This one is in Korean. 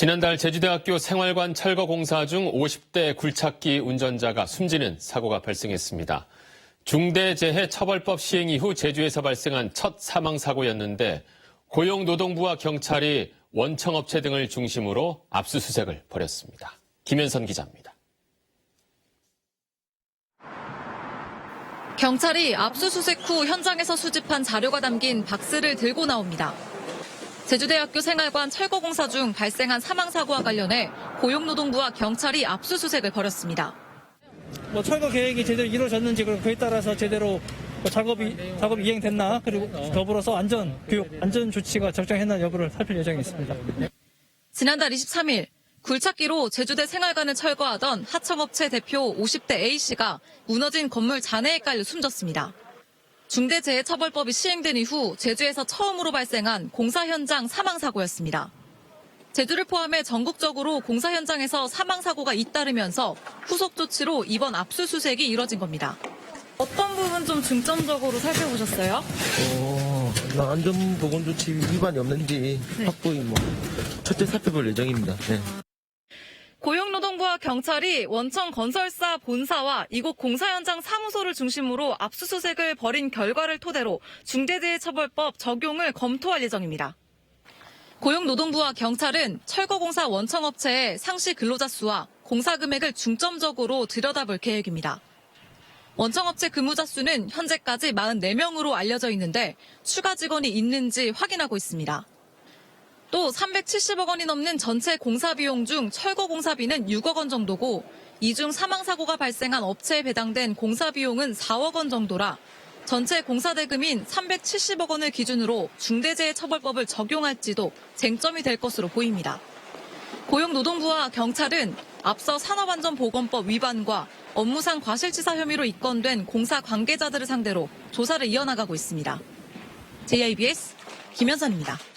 지난달 제주대학교 생활관 철거 공사 중 50대 굴착기 운전자가 숨지는 사고가 발생했습니다. 중대재해처벌법 시행 이후 제주에서 발생한 첫 사망 사고였는데 고용노동부와 경찰이 원청업체 등을 중심으로 압수수색을 벌였습니다. 김현선 기자입니다. 경찰이 압수수색 후 현장에서 수집한 자료가 담긴 박스를 들고 나옵니다. 제주대학교 생활관 철거 공사 중 발생한 사망 사고와 관련해 고용노동부와 경찰이 압수수색을 벌였습니다. 뭐 철거 계획이 제대로 이루어졌는지 그리고 그에 따라서 제대로 뭐 작업이 작업이 이행됐나 그리고 더불어서 안전 교육 안전 조치가 적정했나 여부를 살필 예정이 있습니다. 지난달 23일 굴착기로 제주대 생활관을 철거하던 하청업체 대표 50대 A씨가 무너진 건물 잔해에 깔려 숨졌습니다. 중대재해처벌법이 시행된 이후 제주에서 처음으로 발생한 공사 현장 사망 사고였습니다. 제주를 포함해 전국적으로 공사 현장에서 사망 사고가 잇따르면서 후속 조치로 이번 압수수색이 이뤄진 겁니다. 어떤 부분 좀 중점적으로 살펴보셨어요? 어, 안전보건조치 위반이 없는지 확보히 뭐 첫째 살펴볼 예정입니다. 네. 고용노동부와 경찰이 원청 건설사 본사와 이곳 공사 현장 사무소를 중심으로 압수수색을 벌인 결과를 토대로 중대재해처벌법 적용을 검토할 예정입니다. 고용노동부와 경찰은 철거공사 원청업체의 상시 근로자 수와 공사 금액을 중점적으로 들여다볼 계획입니다. 원청업체 근무자 수는 현재까지 44명으로 알려져 있는데 추가 직원이 있는지 확인하고 있습니다. 또 370억 원이 넘는 전체 공사 비용 중 철거 공사비는 6억 원 정도고 이 중 사망 사고가 발생한 업체에 배당된 공사 비용은 4억 원 정도라 전체 공사 대금인 370억 원을 기준으로 중대재해처벌법을 적용할지도 쟁점이 될 것으로 보입니다. 고용노동부와 경찰은 앞서 산업안전보건법 위반과 업무상 과실치사 혐의로 입건된 공사 관계자들을 상대로 조사를 이어나가고 있습니다. JIBS 김현선입니다.